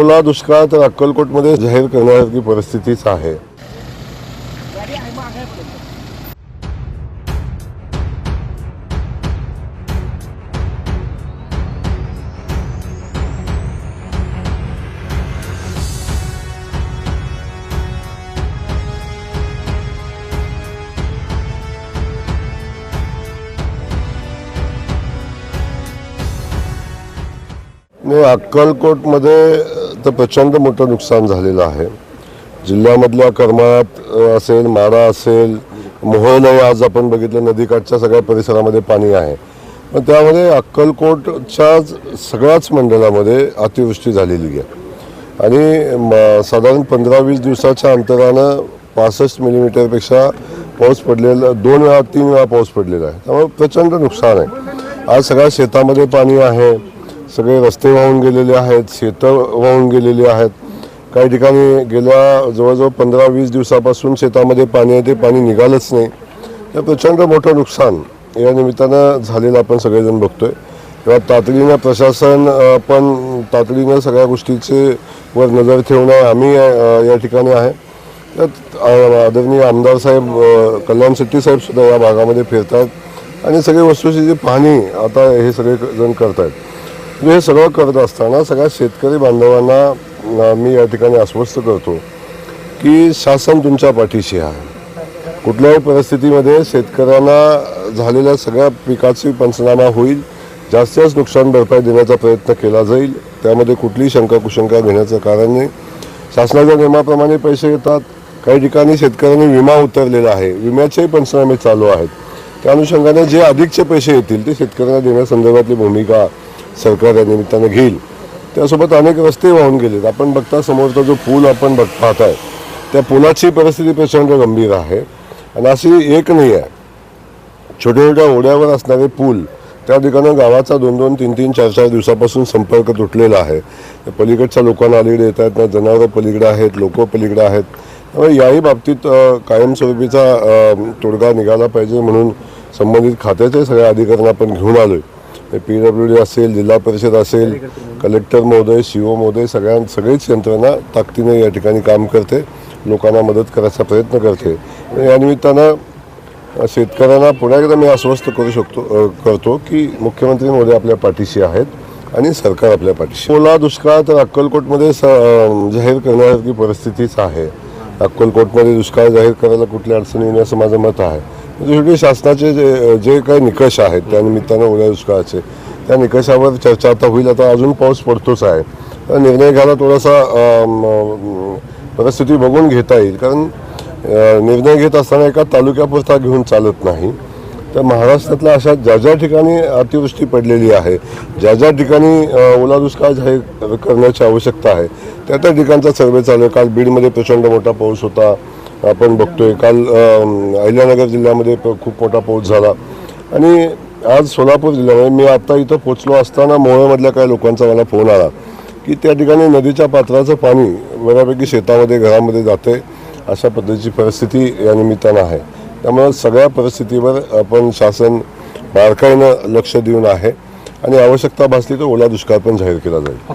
ओला दुष्काळ तर अक्कलकोटमध्ये जाहीर करण्यासारखी परिस्थितीच आहे. अक्कलकोटमध्ये तर प्रचंड मोठं नुकसान झालेलं आहे. जिल्ह्यामधल्या करमाळात असेल माडा असेल मोहोळलाई आज आपण बघितलं नदीकाठच्या सगळ्या परिसरामध्ये पाणी आहे. पण त्यामध्ये अक्कलकोटच्या सगळ्याच मंडळामध्ये अतिवृष्टी झालेली आहे. आणि म- साधारण पंधरा वीस दिवसाच्या अंतरानं पासष्ट मिलीमीटरपेक्षा पाऊस पडलेला दोन वेळा तीन वेळा पाऊस पडलेला आहे. त्यामुळे प्रचंड नुकसान आहे. आज सगळ्या शेतामध्ये पाणी आहे. सगळे रस्ते वाहून गेलेले आहेत शेतं वाहून गेलेली आहेत. काही ठिकाणी गेल्या जवळजवळ पंधरा वीस दिवसापासून शेतामध्ये पाणी आहे ते पाणी निघालंच नाही. तर प्रचंड मोठं नुकसान या निमित्तानं झालेलं आपण सगळेजण बघतोय. तेव्हा तातडीनं प्रशासन पण तातडीनं सगळ्या गोष्टीचे वर नजर ठेवणं आम्ही या ठिकाणी आहे. तर आदरणीय आमदार साहेब कल्याण शेट्टी साहेबसुद्धा या भागामध्ये फिरतात. आणि सगळी वस्तूची पाहणी आता हे सगळे जण करत आहेत हे सगळं करत असताना सगळ्या शेतकरी बांधवांना मी या ठिकाणी आश्वस्त करतो की शासन तुमच्या पाठीशी आहे. कुठल्याही परिस्थितीमध्ये शेतकऱ्यांना झालेल्या सगळ्या पिकाची पंचनामा होईल जास्तीत जास्त नुकसान भरपाई देण्याचा प्रयत्न केला जाईल त्यामध्ये कुठलीही शंका कुशंका घेण्याचं कारण नाही. शासनाच्या नियमाप्रमाणे पैसे येतात. काही ठिकाणी शेतकऱ्यांनी विमा उतरलेला आहे. विम्याचेही पंचनामे चालू आहेत. त्या अनुषंगाने जे अधिकचे पैसे येतील ते शेतकऱ्यांना देण्यासंदर्भातली भूमिका सरकार या निमित्तानं घेईल. त्यासोबत अनेक रस्ते वाहून गेलेत. आपण बघता समोरचा जो पूल आपण बघ पाहताय त्या पुलाची परिस्थिती प्रचंड गंभीर आहे. आणि अशी एक नाही आहे. छोट्या छोट्या ओढ्यावर असणारे पूल त्या ठिकाणं गावाचा दोन दोन तीन तीन चार चार दिवसापासून संपर्क तुटलेला आहे. पलीकडच्या लोकांना अलीकडे येत आहेत ना जनावरं पलीकडे आहेत लोक पलीकडे आहेत. त्यामुळे याही बाबतीत कायमस्वरूपीचा तोडगा निघाला पाहिजे म्हणून संबंधित खात्याचे सगळ्या अधिकाऱ्यांना आपण घेऊन आलो आहे पी डब्ल्यू डी असेल जिल्हा परिषद असेल कलेक्टर महोदय सी ओ महोदय सगळ्यां सगळीच यंत्रणा ताकदीने या ठिकाणी काम करते लोकांना मदत करायचा प्रयत्न करते. या निमित्तानं शेतकऱ्यांना पुन्हा एकदा मी आश्वस्त करू शकतो करतो की मुख्यमंत्री मोदी आपल्या पाठीशी आहेत आणि सरकार आपल्या पाठीशी ओला दुष्काळ तर अक्कलकोटमध्ये स जाहीर करण्यासारखी परिस्थितीच आहे. अक्कलकोटमध्ये दुष्काळ जाहीर करायला कुठली अडचण येईल असं माझं मत आहे. शेवटी शासनाचे जे जे काही निकष आहेत त्या निमित्तानं ओल्या दुष्काळाचे त्या निकषावर चर्चा आता होईल. आता अजून पाऊस पडतोच आहे. तर निर्णय घ्यायला थोडासा परिस्थिती बघून घेता येईल. कारण निर्णय घेत असताना एका तालुक्यापुरता घेऊन चालत नाही. तर महाराष्ट्रातल्या अशा ज्या ज्या ठिकाणी अतिवृष्टी पडलेली आहे ज्या ज्या ठिकाणी ओला दुष्काळ जाहीर करण्याची आवश्यकता आहे त्या त्या ठिकाणचा सर्वे चालू आहे. काल बीडमध्ये प्रचंड मोठा पाऊस होता. आपण बघतोय. काल अहिल्यानगर जिल्ह्यामध्ये प- खूप मोठा पाऊस झाला. आणि आज सोलापूर जिल्ह्यामध्ये मी आता इथं पोचलो असताना मोहळमधल्या काही लोकांचा मला फोन आला की त्या ठिकाणी नदीच्या पात्राचं पाणी बऱ्यापैकी शेतामध्ये घरामध्ये जाते अशा पद्धतीची परिस्थिती या निमित्तानं आहे. त्यामुळे सगळ्या परिस्थितीवर आपण शासन बारकाईनं लक्ष देऊन आहे. आणि आवश्यकता भासली तर ओला दुष्काळ पण जाहीर केला जाईल.